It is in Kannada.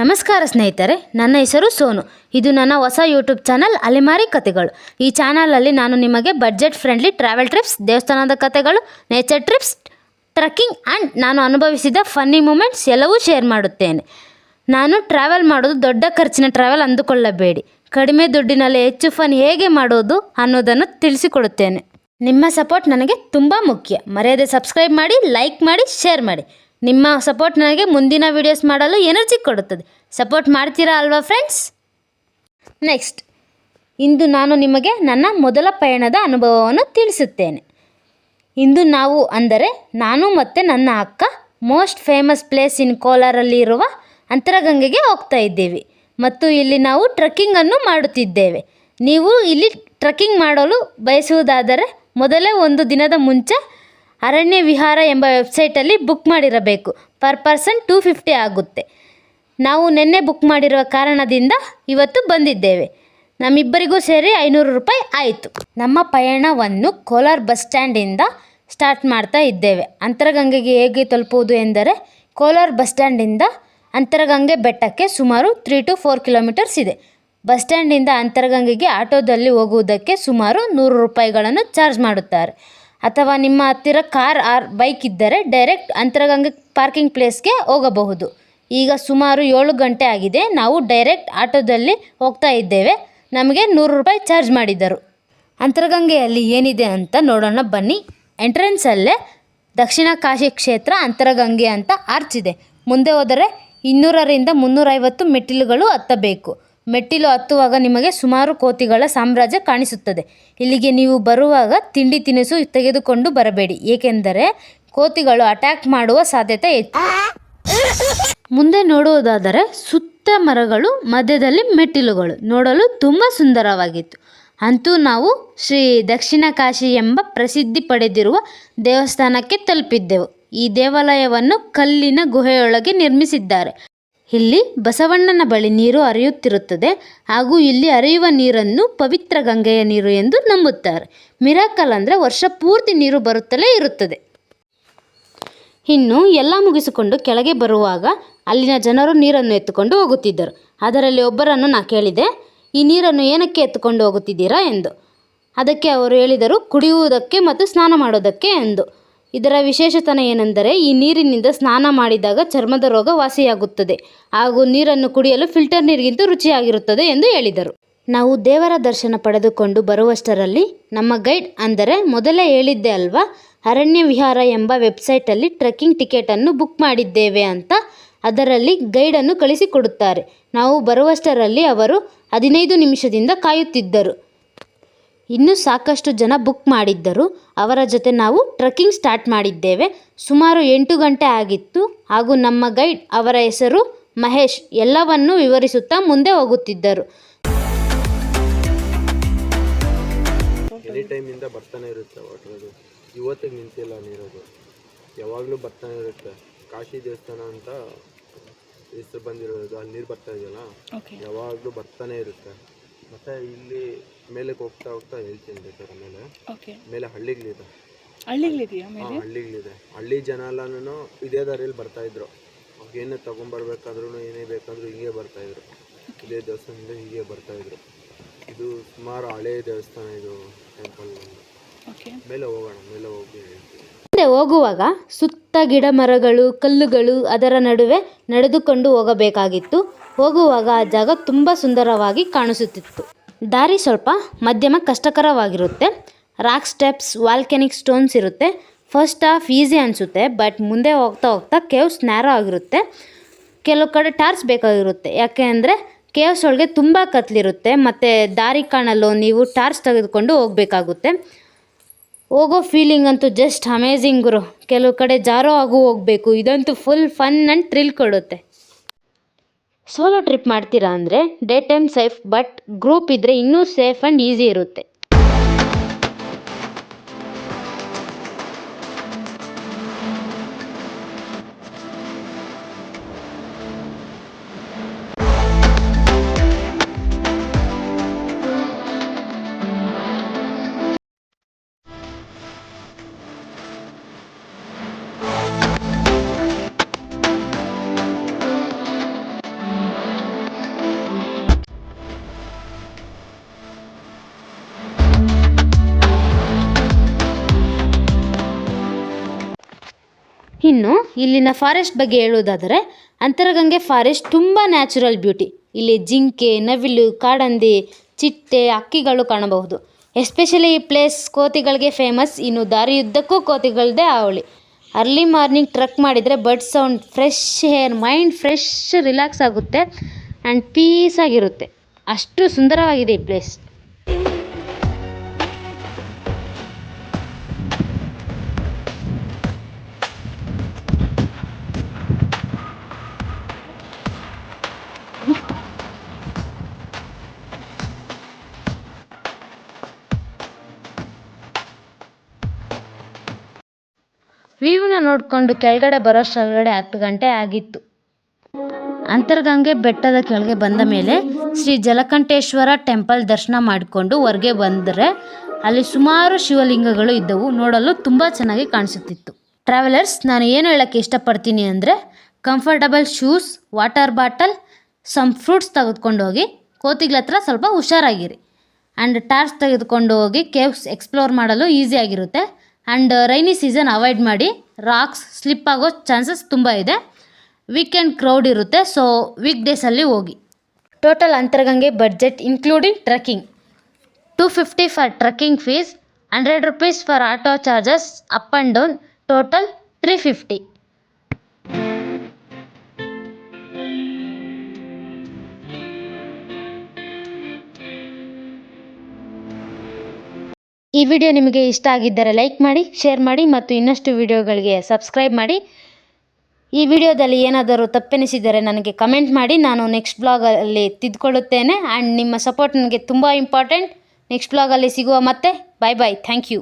ನಮಸ್ಕಾರ ಸ್ನೇಹಿತರೆ, ನನ್ನ ಹೆಸರು ಸೋನು. ಇದು ನನ್ನ ಹೊಸ ಯೂಟ್ಯೂಬ್ ಚಾನಲ್ ಅಲೆಮಾರಿ ಕತೆಗಳು. ಈ ಚಾನಲಲ್ಲಿ ನಾನು ನಿಮಗೆ ಬಜೆಟ್ ಫ್ರೆಂಡ್ಲಿ ಟ್ರಾವೆಲ್ ಟ್ರಿಪ್ಸ್ ದೇವಸ್ಥಾನದ ಕತೆಗಳು ನೇಚರ್ ಟ್ರಿಪ್ಸ್ ಟ್ರಕ್ಕಿಂಗ್ ಆ್ಯಂಡ್ ನಾನು ಅನುಭವಿಸಿದ ಫನ್ನಿ ಮೂಮೆಂಟ್ಸ್ ಎಲ್ಲವೂ ಶೇರ್ ಮಾಡುತ್ತೇನೆ. ನಾನು ಟ್ರಾವೆಲ್ ಮಾಡೋದು ದೊಡ್ಡ ಖರ್ಚಿನ ಟ್ರಾವೆಲ್ ಅಂದುಕೊಳ್ಳಬೇಡಿ. ಕಡಿಮೆ ದುಡ್ಡಿನಲ್ಲಿ ಹೆಚ್ಚು ಫನ್ ಹೇಗೆ ಮಾಡೋದು ಅನ್ನೋದನ್ನು ತಿಳಿಸಿಕೊಡುತ್ತೇನೆ. ನಿಮ್ಮ ಸಪೋರ್ಟ್ ನನಗೆ ತುಂಬ ಮುಖ್ಯ. ಮರ್ಯಾದೆ ಸಬ್ಸ್ಕ್ರೈಬ್ ಮಾಡಿ ಲೈಕ್ ಮಾಡಿ ಶೇರ್ ಮಾಡಿ. ನಿಮ್ಮ ಸಪೋರ್ಟ್ ನನಗೆ ಮುಂದಿನ ವೀಡಿಯೋಸ್ ಮಾಡಲು ಎನರ್ಜಿ ಕೊಡುತ್ತದೆ. ಸಪೋರ್ಟ್ ಮಾಡ್ತೀರಾ ಅಲ್ವಾ ಫ್ರೆಂಡ್ಸ್ ನೆಕ್ಸ್ಟ್ ಇಂದು ನಾನು ನಿಮಗೆ ನನ್ನ ಮೊದಲ ಪಯಣದ ಅನುಭವವನ್ನು ತಿಳಿಸುತ್ತೇನೆ. ಇಂದು ನಾವು ಅಂದರೆ ನಾನು ಮತ್ತು ನನ್ನ ಅಕ್ಕ ಮೋಸ್ಟ್ ಫೇಮಸ್ ಪ್ಲೇಸ್ ಇನ್ ಕೋಲಾರಲ್ಲಿ ಇರುವ ಅಂತರಗಂಗೆಗೆ ಹೋಗ್ತಾ ಇದ್ದೇವೆ. ಮತ್ತು ಇಲ್ಲಿ ನಾವು ಟ್ರಕ್ಕಿಂಗನ್ನು ಮಾಡುತ್ತಿದ್ದೇವೆ. ನೀವು ಇಲ್ಲಿ ಟ್ರಕ್ಕಿಂಗ್ ಮಾಡಲು ಬಯಸುವುದಾದರೆ ಮೊದಲೇ ಒಂದು ದಿನದ ಮುಂಚೆ ಅರಣ್ಯ ವಿಹಾರ ಎಂಬ ವೆಬ್ಸೈಟಲ್ಲಿ ಬುಕ್ ಮಾಡಿರಬೇಕು. ಪರ್ ಪರ್ಸನ್ ಟೂ ಫಿಫ್ಟಿ ಆಗುತ್ತೆ. ನಾವು ನಿನ್ನೆ ಬುಕ್ ಮಾಡಿರುವ ಕಾರಣದಿಂದ ಇವತ್ತು ಬಂದಿದ್ದೇವೆ. ನಮ್ಮಿಬ್ಬರಿಗೂ ಸೇರಿ ಐನೂರು ರೂಪಾಯಿ ಆಯಿತು. ನಮ್ಮ ಪಯಣವನ್ನು ಕೋಲಾರ ಬಸ್ ಸ್ಟ್ಯಾಂಡಿಂದ ಸ್ಟಾರ್ಟ್ ಮಾಡ್ತಾ ಇದ್ದೇವೆ. ಅಂತರಗಂಗೆಗೆ ಹೇಗೆ ತಲುಪುವುದು ಎಂದರೆ, ಕೋಲಾರ ಬಸ್ ಸ್ಟ್ಯಾಂಡಿಂದ ಅಂತರಗಂಗೆ ಬೆಟ್ಟಕ್ಕೆ ಸುಮಾರು ತ್ರೀ ಟು ಫೋರ್ ಕಿಲೋಮೀಟರ್ಸ್ ಇದೆ. ಬಸ್ ಸ್ಟ್ಯಾಂಡಿಂದ ಅಂತರಗಂಗೆಗೆ ಆಟೋದಲ್ಲಿ ಹೋಗುವುದಕ್ಕೆ ಸುಮಾರು ನೂರು ರೂಪಾಯಿಗಳನ್ನು ಚಾರ್ಜ್ ಮಾಡುತ್ತಾರೆ. ಅಥವಾ ನಿಮ್ಮ ಹತ್ತಿರ ಕಾರ್ ಆರ್ ಬೈಕ್ ಇದ್ದರೆ ಡೈರೆಕ್ಟ್ ಅಂತರಗಂಗೆ ಪಾರ್ಕಿಂಗ್ ಪ್ಲೇಸ್ಗೆ ಹೋಗಬಹುದು. ಈಗ ಸುಮಾರು ಏಳು ಗಂಟೆ ಆಗಿದೆ. ನಾವು ಡೈರೆಕ್ಟ್ ಆಟೋದಲ್ಲಿ ಹೋಗ್ತಾ ಇದ್ದೇವೆ. ನಮಗೆ ನೂರು ರೂಪಾಯಿ ಚಾರ್ಜ್ ಮಾಡಿದ್ದರು. ಅಂತರಗಂಗೆಯಲ್ಲಿ ಏನಿದೆ ಅಂತ ನೋಡೋಣ ಬನ್ನಿ. ಎಂಟ್ರೆನ್ಸಲ್ಲೇ ದಕ್ಷಿಣ ಕಾಶಿ ಕ್ಷೇತ್ರ ಅಂತರಗಂಗೆ ಅಂತ ಆರ್ಚ್ ಇದೆ ಮುಂದೆ ಹೋದರೆ ಇನ್ನೂರರಿಂದ ಮುನ್ನೂರೈವತ್ತು ಮೆಟ್ಟಿಲುಗಳು ಹತ್ತಬೇಕು. ಮೆಟ್ಟಿಲು ಹತ್ತುವಾಗ ನಿಮಗೆ ಸುಮಾರು ಕೋತಿಗಳ ಸಾಮ್ರಾಜ್ಯ ಕಾಣಿಸುತ್ತದೆ. ಇಲ್ಲಿಗೆ ನೀವು ಬರುವಾಗ ತಿಂಡಿ ತಿನಿಸು ತೆಗೆದುಕೊಂಡು ಬರಬೇಡಿ. ಏಕೆಂದರೆ ಕೋತಿಗಳು ಅಟ್ಯಾಕ್ ಮಾಡುವ ಸಾಧ್ಯತೆ ಹೆಚ್ಚು. ಮುಂದೆ ನೋಡುವುದಾದರೆ ಸುತ್ತ ಮರಗಳು, ಮಧ್ಯದಲ್ಲಿ ಮೆಟ್ಟಿಲುಗಳು. ನೋಡಲು ತುಂಬ ಸುಂದರವಾಗಿತ್ತು. ಅಂತೂ ನಾವು ಶ್ರೀ ದಕ್ಷಿಣ ಕಾಶಿ ಎಂಬ ಪ್ರಸಿದ್ಧಿ ಪಡೆದಿರುವ ದೇವಸ್ಥಾನಕ್ಕೆ ತಲುಪಿದ್ದೆವು. ಈ ದೇವಾಲಯವನ್ನು ಕಲ್ಲಿನ ಗುಹೆಯೊಳಗೆ ನಿರ್ಮಿಸಿದ್ದಾರೆ. ಇಲ್ಲಿ ಬಸವಣ್ಣನ ಬಳಿ ನೀರು ಹರಿಯುತ್ತಿರುತ್ತದೆ. ಹಾಗೂ ಇಲ್ಲಿ ಹರಿಯುವ ನೀರನ್ನು ಪವಿತ್ರ ಗಂಗೆಯ ನೀರು ಎಂದು ನಂಬುತ್ತಾರೆ. ಮಿರಾಕಲ್ ಅಂದರೆ ವರ್ಷ ಪೂರ್ತಿ ನೀರು ಬರುತ್ತಲೇ ಇರುತ್ತದೆ. ಇನ್ನು ಎಲ್ಲ ಮುಗಿಸಿಕೊಂಡು ಕೆಳಗೆ ಬರುವಾಗ ಅಲ್ಲಿನ ಜನರು ನೀರನ್ನು ಎತ್ತುಕೊಂಡು ಹೋಗುತ್ತಿದ್ದರು. ಅದರಲ್ಲಿ ಒಬ್ಬರನ್ನು ನಾ ಕೇಳಿದೆ, ಈ ನೀರನ್ನು ಏನಕ್ಕೆ ಎತ್ತುಕೊಂಡು ಹೋಗುತ್ತಿದ್ದೀರಾ? ಎಂದು. ಅದಕ್ಕೆ ಅವರು ಹೇಳಿದರು, ಕುಡಿಯುವುದಕ್ಕೆ ಮತ್ತು ಸ್ನಾನ ಮಾಡೋದಕ್ಕೆ, ಎಂದು. ಇದರ ವಿಶೇಷತನ ಏನೆಂದರೆ ಈ ನೀರಿನಿಂದ ಸ್ನಾನ ಮಾಡಿದಾಗ ಚರ್ಮದ ರೋಗ ವಾಸಿಯಾಗುತ್ತದೆ ಹಾಗೂ ನೀರನ್ನು ಕುಡಿಯಲು ಫಿಲ್ಟರ್ ನೀರಿಗಿಂತ ರುಚಿಯಾಗಿರುತ್ತದೆ ಎಂದು ಹೇಳಿದರು. ನಾವು ದೇವರ ದರ್ಶನ ಪಡೆದುಕೊಂಡು ಬರುವಷ್ಟರಲ್ಲಿ ನಮ್ಮ ಗೈಡ್ ಅಂದರೆ ಮೊದಲೇ ಹೇಳಿದ್ದೆ ಅಲ್ವಾ? ಅರಣ್ಯ ವಿಹಾರ ಎಂಬ ವೆಬ್ಸೈಟಲ್ಲಿ ಟ್ರೆಕ್ಕಿಂಗ್ ಟಿಕೆಟನ್ನು ಬುಕ್ ಮಾಡಿದ್ದೇವೆ ಅಂತ. ಅದರಲ್ಲಿ ಗೈಡನ್ನು ಕಳಿಸಿಕೊಡುತ್ತಾರೆ. ನಾವು ಬರುವಷ್ಟರಲ್ಲಿ ಅವರು ಹದಿನೈದು ನಿಮಿಷದಿಂದ ಕಾಯುತ್ತಿದ್ದರು. ಇನ್ನೂ ಸಾಕಷ್ಟು ಜನ ಬುಕ್ ಮಾಡಿದ್ದರು. ಅವರ ಜೊತೆ ನಾವು ಟ್ರೆಕ್ಕಿಂಗ್ ಸ್ಟಾರ್ಟ್ ಮಾಡಿದ್ದೇವೆ. ಸುಮಾರು ಎಂಟು ಗಂಟೆ ಆಗಿತ್ತು. ಹಾಗೂ ನಮ್ಮ ಗೈಡ್ ಅವರ ಹೆಸರು ಮಹೇಶ್ ಎಲ್ಲವನ್ನೂ ವಿವರಿಸುತ್ತಾ ಮುಂದೆ ಹೋಗುತ್ತಿದ್ದರು. ಎನಿ ಟೈಮಿಂದ ಬರ್ತಾನೆ ಇರುತ್ತೆ ವಾಟರ್ ಇವತ್ತಿಗೆ ನಿಂತಿಲ್ಲ ನೀರದು. ಯಾವಾಗಲೂ ಬರ್ತಾನೆ ಇರುತ್ತೆ. ಕಾಶಿ ದೇವಸ್ಥಾನ ಅಂತ ಹೆಸರು ಬಂದಿರೋದು. ಅಲ್ಲಿ ನೀರು ಬರ್ತಾ ಇದೆಯಲ್ಲ? ಯಾವಾಗಲೂ ಬರ್ತಾನೆ ಇರುತ್ತೆ. ಮತ್ತೆ ಇಲ್ಲಿ ಮೇಲಕ್ಕೆ ಹೋಗ್ತಾ ಹೋಗ್ತಾ ಹೇಳ್ತೀನಿ ಬೇಕಾದ್ರೆ ಮೇಲೆ ಓಕೆ ಮೇಲೆ ಹಳ್ಳಿಗಳಿದೆ. ಹಳ್ಳಿಗಳಿದೆಯಾ ಹಳ್ಳಿಗಳಿದೆ. ಹಳ್ಳಿ ಜನ ಎಲ್ಲಾನು ಇದೇ ದಾರಿಯಲ್ಲಿ ಬರ್ತಾ ಇದ್ರು. ಏನೇ ತಗೊಂಬರ್ಬೇಕಾದ್ರೂ ಏನೇ ಬೇಕಾದರೂ ಹೀಗೆ ಬರ್ತಾ ಇದ್ರು. ಇದೇ ದೇವಸ್ಥಾನದಿಂದ ಹೀಗೆ ಬರ್ತಾ ಇದ್ರು. ಇದು ಸುಮಾರು ಹಳೆ ದೇವಸ್ಥಾನ ಇದು ಟೆಂಪಲ್ ಓಕೆ ಮೇಲೆ ಹೋಗೋಣ ಮೇಲೆ ಹೋಗಿ ಹೇಳ್ತೀನಿ. ಮುಂದೆ ಹೋಗುವಾಗ ಸುತ್ತ ಗಿಡ ಮರಗಳು ಕಲ್ಲುಗಳು ಅದರ ನಡುವೆ ನಡೆದುಕೊಂಡು ಹೋಗಬೇಕಾಗಿತ್ತು. ಹೋಗುವಾಗ ಆ ಜಾಗ ತುಂಬ ಸುಂದರವಾಗಿ ಕಾಣಿಸುತ್ತಿತ್ತು. ದಾರಿ ಸ್ವಲ್ಪ ಮಧ್ಯಮ ಕಷ್ಟಕರವಾಗಿರುತ್ತೆ. ರಾಕ್ ಸ್ಟೆಪ್ಸ್, ವಾಲ್ಕೆನಿಕ್ ಸ್ಟೋನ್ಸ್ ಇರುತ್ತೆ. ಫಸ್ಟ್ ಆಫ್ ಈಸಿ ಅನಿಸುತ್ತೆ, ಬಟ್ ಮುಂದೆ ಹೋಗ್ತಾ ಹೋಗ್ತಾ ಕೇವ್ಸ್ ನ್ಯಾರೋ ಆಗಿರುತ್ತೆ. ಕೆಲವು ಕಡೆ ಟಾರ್ಚ್ ಬೇಕಾಗಿರುತ್ತೆ. ಯಾಕೆ ಅಂದರೆ ಕೇವ್ಸ್ ಒಳಗೆ ತುಂಬ ಕತ್ಲಿರುತ್ತೆ, ಮತ್ತು ದಾರಿ ಕಾಣಲು ನೀವು ಟಾರ್ಚ್ ತೆಗೆದುಕೊಂಡು ಹೋಗಬೇಕಾಗುತ್ತೆ. ಹೋಗೋ ಫೀಲಿಂಗ್ ಅಂತೂ ಜಸ್ಟ್ ಅಮೇಝಿಂಗ್ ಗುರು. ಕೆಲವು ಕಡೆ ಜಾರೋ ಆಗು ಹೋಗಬೇಕು. ಇದಂತೂ ಫುಲ್ ಫನ್ ಆ್ಯಂಡ್ ಥ್ರಿಲ್ ಕೊಡುತ್ತೆ. ಸೋಲೋ ಟ್ರಿಪ್ ಮಾಡ್ತೀರಾ ಅಂದರೆ day time safe but group ಇದ್ದರೆ ಇನ್ನೂ ಸೇಫ್ ಆ್ಯಂಡ್ ಈಸಿ ಇರುತ್ತೆ. ಇನ್ನು ಇಲ್ಲಿನ ಫಾರೆಸ್ಟ್ ಬಗ್ಗೆ ಹೇಳುವುದಾದರೆ ಅಂತರಗಂಗೆ ಫಾರೆಸ್ಟ್ ತುಂಬ ನ್ಯಾಚುರಲ್ ಬ್ಯೂಟಿ ಇಲ್ಲಿ ಜಿಂಕೆ, ನವಿಲು, ಕಾಡಂದಿ, ಚಿಟ್ಟೆ, ಅಕ್ಕಿಗಳು ಕಾಣಬಹುದು. ಎಸ್ಪೆಷಲಿ ಈ ಪ್ಲೇಸ್ ಕೋತಿಗಳಿಗೆ ಫೇಮಸ್ ಇನ್ನು ದಾರಿಯುದ್ದಕ್ಕೂ ಕೋತಿಗಳದ್ದೇ ಅವಳಿ. ಅರ್ಲಿ ಮಾರ್ನಿಂಗ್ ಟ್ರಕ್ ಮಾಡಿದರೆ bird sound fresh air mind fresh relax ಆಗುತ್ತೆ ಆ್ಯಂಡ್ ಪೀಸ್ ಆಗಿರುತ್ತೆ. ಅಷ್ಟು ಸುಂದರವಾಗಿದೆ ಈ ಪ್ಲೇಸ್ ವ್ಯೂವ್ನ ನೋಡಿಕೊಂಡು ಕೆಳಗಡೆ ಬರೋಷ್ಟರೊಳಗಡೆ ಹತ್ತು ಗಂಟೆ ಆಗಿತ್ತು. ಅಂತರ್ಗಂಗೆ ಬೆಟ್ಟದ ಕೆಳಗೆ ಬಂದ ಮೇಲೆ ಶ್ರೀ ಜಲಕಂಠೇಶ್ವರ ಟೆಂಪಲ್ ದರ್ಶನ ಮಾಡಿಕೊಂಡು ಹೊರಗೆ ಬಂದರೆ ಅಲ್ಲಿ ಸುಮಾರು ಶಿವಲಿಂಗಗಳು ಇದ್ದವು. ನೋಡಲು ತುಂಬ ಚೆನ್ನಾಗಿ ಕಾಣಿಸುತ್ತಿತ್ತು. ಟ್ರಾವೆಲರ್ಸ್, ನಾನು ಏನು ಹೇಳೋಕ್ಕೆ ಇಷ್ಟಪಡ್ತೀನಿ ಅಂದರೆ comfortable shoes, water bottle some fruits ತೆಗೆದುಕೊಂಡು ಹೋಗಿ, ಕೋತಿಗಳ ಹತ್ರ ಸ್ವಲ್ಪ ಹುಷಾರಾಗಿರಿ. ಆ್ಯಂಡ್ ಟಾರ್ಚ್ ತೆಗೆದುಕೊಂಡು ಹೋಗಿ ಕೇವ್ಸ್ ಎಕ್ಸ್ಪ್ಲೋರ್ ಮಾಡಲು ಈಸಿಯಾಗಿರುತ್ತೆ ಆ್ಯಂಡ್ ರೈನಿ ಸೀಸನ್ ಅವಾಯ್ಡ್ ಮಾಡಿ ರಾಕ್ಸ್ ಸ್ಲಿಪ್ ಆಗೋ ಚಾನ್ಸಸ್ ತುಂಬ ಇದೆ. ವೀಕೆಂಡ್ ಕ್ರೌಡ್ ಇರುತ್ತೆ ಸೊ ವೀಕ್ ಡೇಸಲ್ಲಿ ಹೋಗಿ. Total Antaragange budget including trekking two fifty for trekking fees hundred rupees for auto charges up and down total three fifty ಈ ವಿಡಿಯೋ ನಿಮಗೆ ಇಷ್ಟ ಆಗಿದ್ದರೆ ಲೈಕ್ ಮಾಡಿ, ಶೇರ್ ಮಾಡಿ ಮತ್ತು ಇನ್ನಷ್ಟು ವಿಡಿಯೋಗಳಿಗೆ ಸಬ್ಸ್ಕ್ರೈಬ್ ಮಾಡಿ. ಈ ವಿಡಿಯೋದಲ್ಲಿ ಏನಾದರೂ ತಪ್ಪೆನಿಸಿದರೆ ನನಗೆ ಕಮೆಂಟ್ ಮಾಡಿ. ನಾನು ನೆಕ್ಸ್ಟ್ ಬ್ಲಾಗಲ್ಲಿ ತಿದ್ದುಕೊಳ್ಳುತ್ತೇನೆ ಆ್ಯಂಡ್ ನಿಮ್ಮ ಸಪೋರ್ಟ್ ನನಗೆ ತುಂಬ ಇಂಪಾರ್ಟೆಂಟ್. ನೆಕ್ಸ್ಟ್ ಬ್ಲಾಗಲ್ಲಿ ಸಿಗುವ ಮತ್ತೆ. Bye bye thank you.